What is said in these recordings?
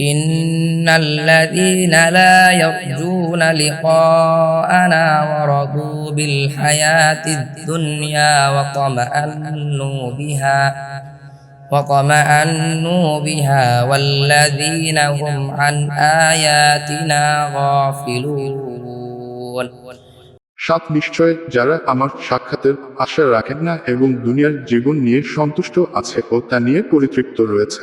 إن الذين لا يرجون لقاءنا ورضوا بالحياة الدنيا وطمأنوا بها وطمأنوا بها والذين هم عن آياتنا غافلون সাত নিশ্চয় যারা আমার সাক্ষাতের আশা রাখেন না এবং দুনিয়ার জীবন নিয়ে সন্তুষ্ট আছে ও তা নিয়ে পরিতৃপ্ত রয়েছে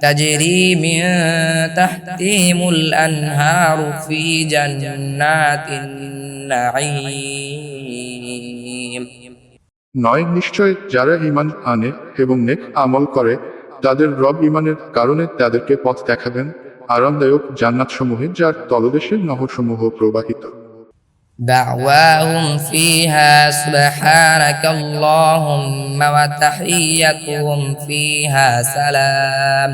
تجري من تحتهم الأنهار في جنات النعيم নয় নিশ্চয় যারা ইমান আনে এবং নেক আমল করে তাদের রব ইমানের কারণে তাদেরকে পথ দেখাবেন আরামদায়ক জান্নাতসমূহে যার তলদেশে নহরসমূহ প্রবাহিত دعواهم فيها سبحانك اللهم وتحيتهم فيها سلام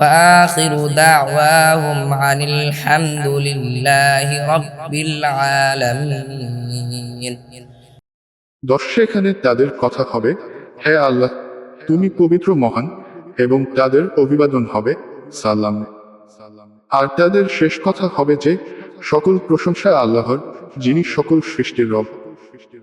وآخر دعواهم عن الحمد لله رب العالمين দর্শে এখানে তাদের কথা হবে হে আল্লাহ তুমি পবিত্র মহান এবং তাদের অভিবাদন হবে সালাম আর তাদের শেষ কথা হবে যে সকল প্রশংসা আল্লাহর যিনি সকল সৃষ্টির রব।